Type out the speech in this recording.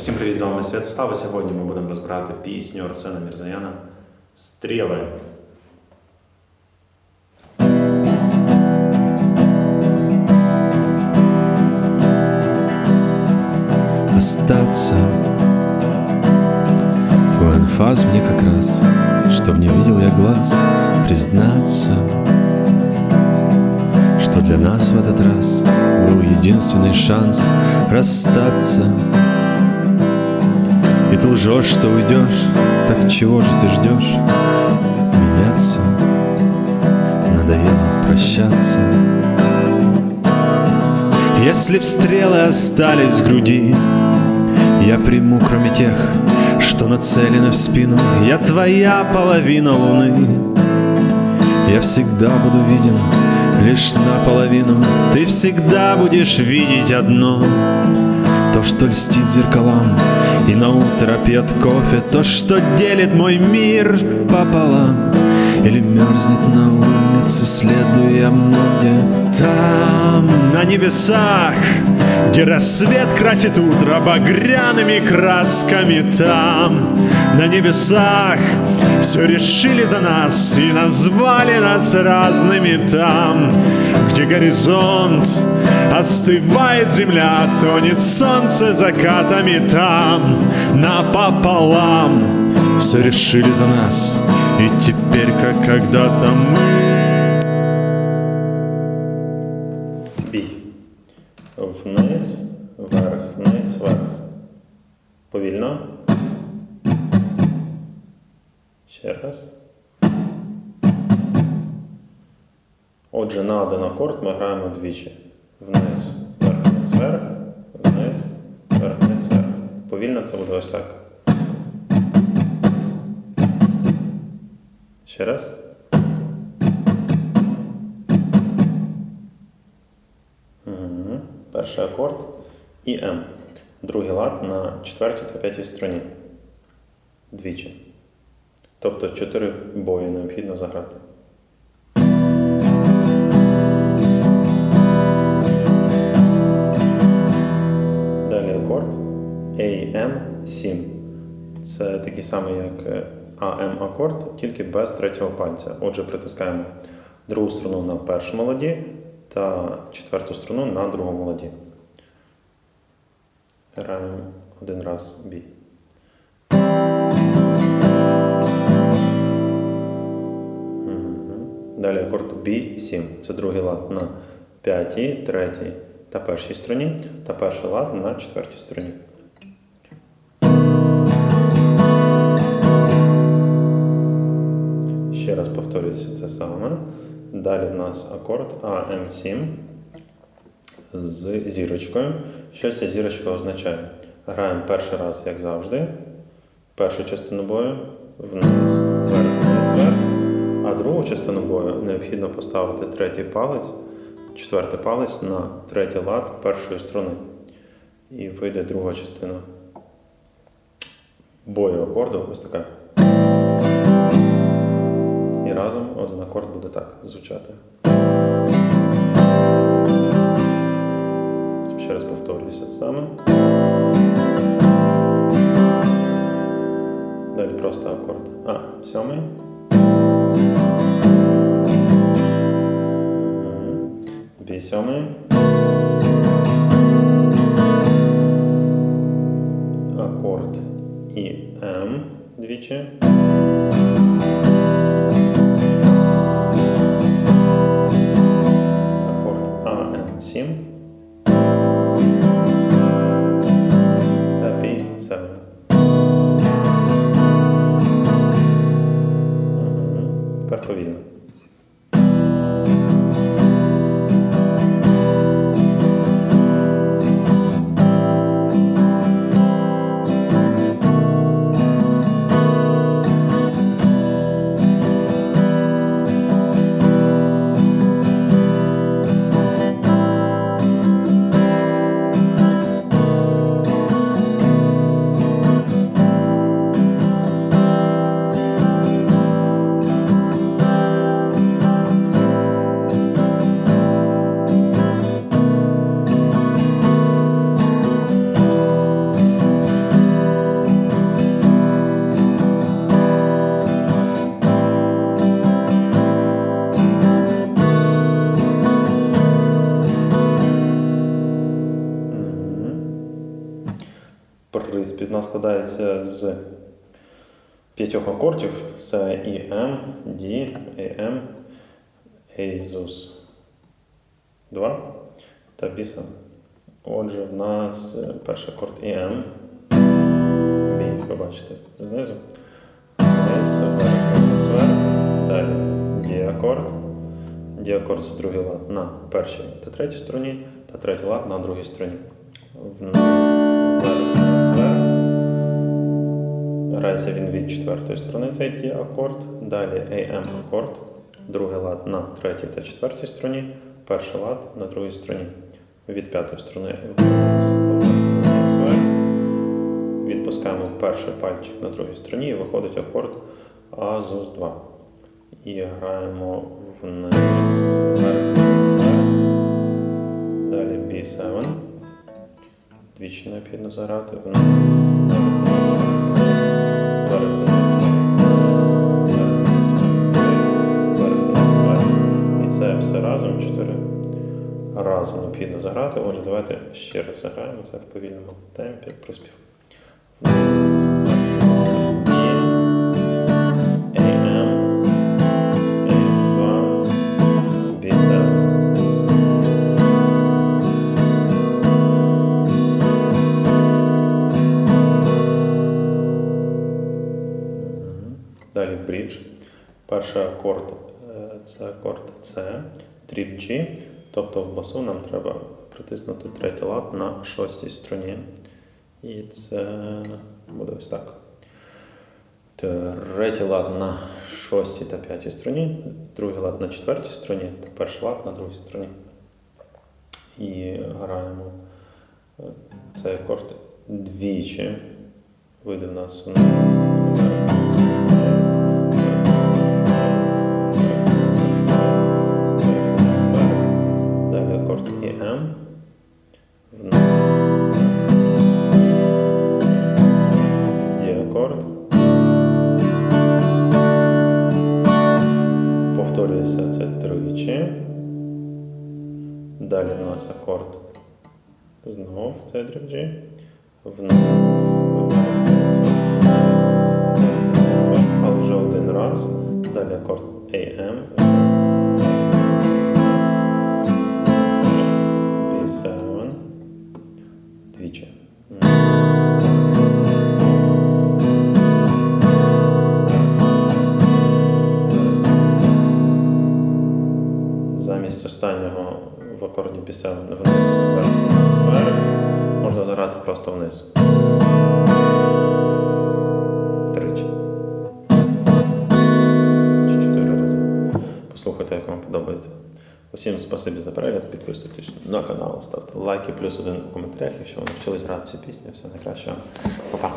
Усім привіт, з вами Святослав. І Сьогодні ми будемо розбирати пісню Арсена Мірзаяна Стріли. остаться Твой анфас мне как раз, чтоб не видел я глаз Признаться, что для нас в этот раз Был единственный шанс расстаться И ты лжешь, что уйдешь, так чего же ты ждешь? Меняться, надоело прощаться. Если б стрелы остались в груди я приму, кроме тех, что нацелены в спину. Я твоя половина луны. Я всегда буду виден лишь наполовину. Ты всегда будешь видеть одно То, что льстит зеркалам И на утро пьет кофе То, что делит мой мир пополам Или мерзнет на улице, следуя мне Там, на небесах где рассвет красит утро багряными красками там. На небесах все решили за нас И назвали нас разными там. Где горизонт остывает земля Тонет солнце закатами там. Напополам все решили за нас И теперь, как когда-то мы Бій. Вниз, вверх, вниз, вверх. Повільно. Ще раз. Отже, на один акорд ми граємо двічі. Вниз, вверх, вниз, вверх, вниз, вверх, вниз, вверх. Повільно це буде ось так. Ще раз. Мгм. Перший акорд і М. Другий лад на четвертій та п'ятій струні. Двічі. Тобто чотири бої необхідно заграти. Далі акорд AM7. Це такий самий, як AM акорд, тільки без третього пальця. Отже, притискаємо другу струну на першому ладі та четверту струну на другому ладі. Граємо один раз бій. Далі акорд B7. Це другий лад на п'ятій, третій та першій струні, та перший лад на четвертій струні. Повторюється це саме. Далі в нас акорд AM7 з зірочкою. Що ця зірочка означає? Граємо перший раз, як завжди, першу частину бою вниз, вверх, вниз, вверх. А другу частину бою необхідно поставити третій палець, четвертий палець на третій лад першої струни. І вийде друга частина бою акорду ось така. Разом один акорд буде так звучати. Ще раз повторююся саме. Далі просто акорд. А, сьомий. Бі сьомий. Акорд і М двічі. АМ7. Принципі, в нас складається з п'ятьох акордів. Це і М, D, і М, Ейзус 2 та біса. Отже, в нас перший акорд і М. Бі, ви бачите, знизу. Вниз, вверх, вниз. Далі Ді акорд. Ді це другий лад на першій та третій струні, та третій лад на другій струні. Вниз, вверх. Грається він від четвертої струни, цей Ді акорд. Далі AM акорд. Другий лад на третій та четвертій струні, перший лад на другій струні. Від п'ятої вверх. Відпускаємо перший пальчик на другій струні і виходить акорд Азус 2. І граємо вниз, вверх, вверх. Далі B7. Двічі необхідно заграти вниз, вниз, все разом чотири рази необхідно заграти. Отже, давайте ще раз заграємо це в повільному темпі приспів. AM, A2, B7. Мгм. Далі брідж. Перший акорд е, це акорд С, дріб G. Тобто в басу нам треба притиснути третій лад на шостій струні. І це буде ось так. Третій лад на шостій та п'ятій струні, другий лад на четвертій струні та перший лад на другій струні. І граємо е, цей акорд двічі. Вийде в нас вниз, вверх, Далі в нас акорд. Знов це G. Вниз, нас. Але вже один раз. Далі акорд AM. Акорді B7 вниз, вверх. Можна заграти просто вниз. Тричі. Чи чотири рази. Послухайте, як вам подобається. Усім спасибі за перегляд, підписуйтесь на канал, ставте лайки, плюс один у коментарях, якщо ви навчились грати цю пісню. Все найкраще. Па-па.